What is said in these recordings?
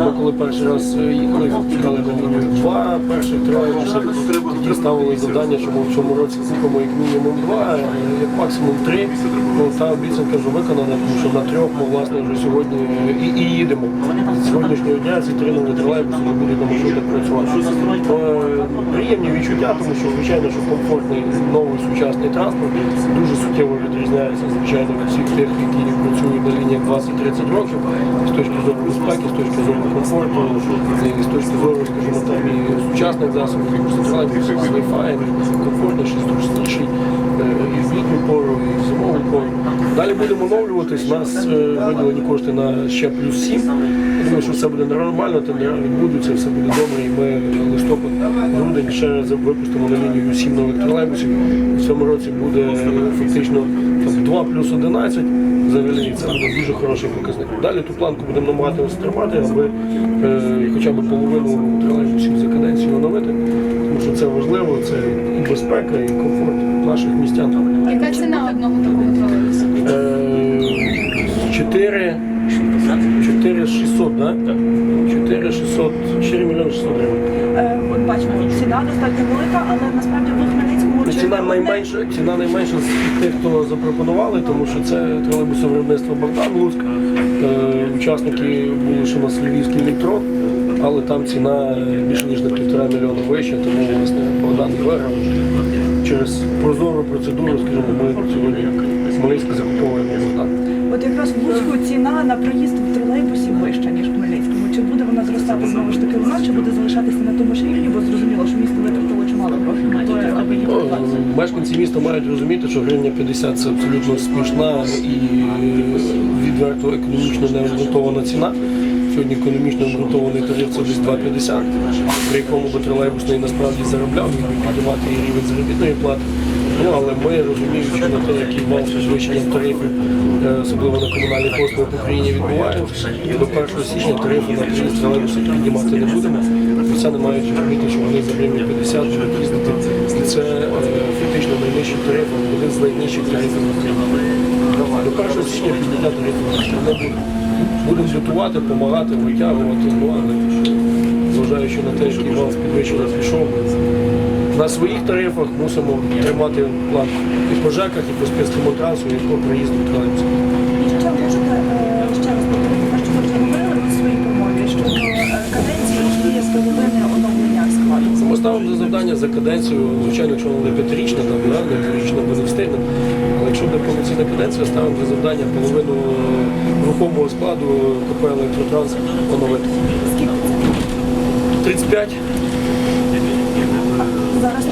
Ми коли перший раз е, їхали, на лінію 2, перших тролейбуси, тоді ставили завдання, що ми в цьому році купимо як мінімум 2, як максимум 3. Ну, та обіцянка вже виконана, тому що на трьох ми власне вже сьогодні і, і їдемо. З сьогоднішнього дня ці три нові тролейбуси не будуть на маршрутах працювати. Е, Приємні відчуття, тому що звичайно, що комфортний новий сучасний транспорт дуже суттєво відрізняється звичайно від всіх тих, які працюють на лініях 20-30 років з точки зору безпеки, з точки зору комфорту, і з точки зору, скажімо, там і сучасних засобів, і з Wi-Fi, комфортніший, зручніший е, і в Далі будемо оновлюватись. У нас е, виділені кошти на ще плюс 7. Думаю, що все буде нормально, тендера відбудуться, все буде добре, і ми листопад, грудень ще випустимо на лінію 7 нових тролейбусів. В цьому році буде фактично там, 2 плюс 11. Взагалі це буде дуже хороший показник. Далі ту планку будемо намагатися тримати, аби е, хоча б половину тролейбусів за каденцію оновити, тому що це важливо, це і безпека, і комфорт наших містян. Яка ціна одного такого 600, да? 4 600, 4 мільйони 600 гривень. Е, От бачимо, ціна достатньо велика, але насправді в Хмельницькому Ну, чи Ціна не найменша, ціна найменша з тих, хто запропонували, тому що це тролейбусове виробництво Богдан Луцьк. Е, учасники були ще у нас Львівський електрон, але там ціна більше ніж на півтора мільйона вища, тому власне Богдан і виграв. Через прозору процедуру, скажімо, ми сьогодні Хмельницький закуповуємо Богдан. От якраз в Луцьку ціна на проїзд в тролейбусі вища, ніж в Хмельницькому. Чи буде вона зростати знову ж таки вона, чи буде залишатися на тому ж рівні, бо зрозуміло, що місто витратило чимало грошей Ну. Мешканці міста мають розуміти, що гривня 50 це абсолютно смішна і відверто економічно необґрунтована ціна. Сьогодні економічно обґрунтований тариф це десь 2,50, при якому би тролейбусний насправді заробляв, міг би піднімати і рівень заробітної плати. Ну, але ми розуміємо, що на те, який вал підвищення тарифів, е, особливо на комунальні послуги в Україні відбувається, до 1 січня тарифи на проїзд тролейбуси піднімати не будемо. Містяни мають розуміти, що вони за гривню 50 будуть їздити. Це е, фактично найнижчий тариф, один з найнижчих тарифів в Україні. До 1 січня підняття тарифів не буде. Будемо дотувати, допомагати, витягувати, ну, але зважаючи на те, який вал підвищення пішов, на своїх тарифах мусимо тримати планку і по ЖЕКах, і по спецькому трансу, і по проїзду тролейбусів. І ще можете е, ще раз повторити, що ви вже говорили у своїй промові, що е, каденції є з половини оновлення складу. Ми ставимо за завдання за каденцію, звичайно, якщо вона не п'ятирічна, там не п'ятирічна буде встигне. Але якщо буде повноцінна каденція, ставимо за завдання половину рухомого складу КП «Електротранс» оновити. Скільки 35. Зараз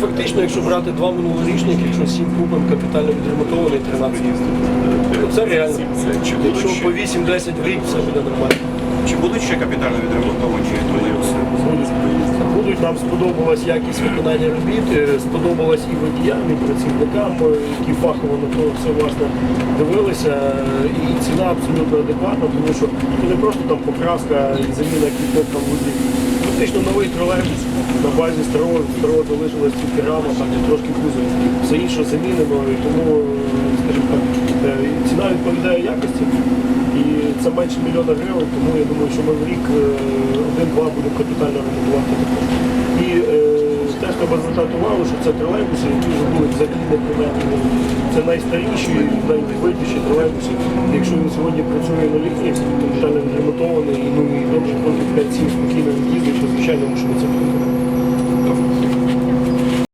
фактично, якщо брати два минулорічних, якщо сім купимо капітально відремонтований 13 то це реально. Якщо по 8-10 в рік, все буде нормально. Чи будуть ще капітально відремонтовані тролейбуси? Будуть. Нам сподобалась якість виконання робіт, е, сподобалась і водіям, і працівникам, е, які фахово на то все власне дивилися. е, І ціна абсолютно адекватна, тому що це не просто там покраска і заміна кількох там водій. Фактично новий тролейбус на базі старого, старого залишилась тільки рама, там і трошки кузов. Все інше замінено, і тому, скажімо так, е, ціна відповідає якості. І це менше мільйона гривень, тому я думаю, що ми в рік е, один-два будемо капітально ремонтувати також. І е, теж треба звертати увагу, що це тролейбуси, які вже були не приведені. Це найстаріші, найвидіші тролейбуси. Якщо він сьогодні працює на лінії, капітально відремонтований, і ну і добре 5-7 спокійно він їздить, то звичайно, що це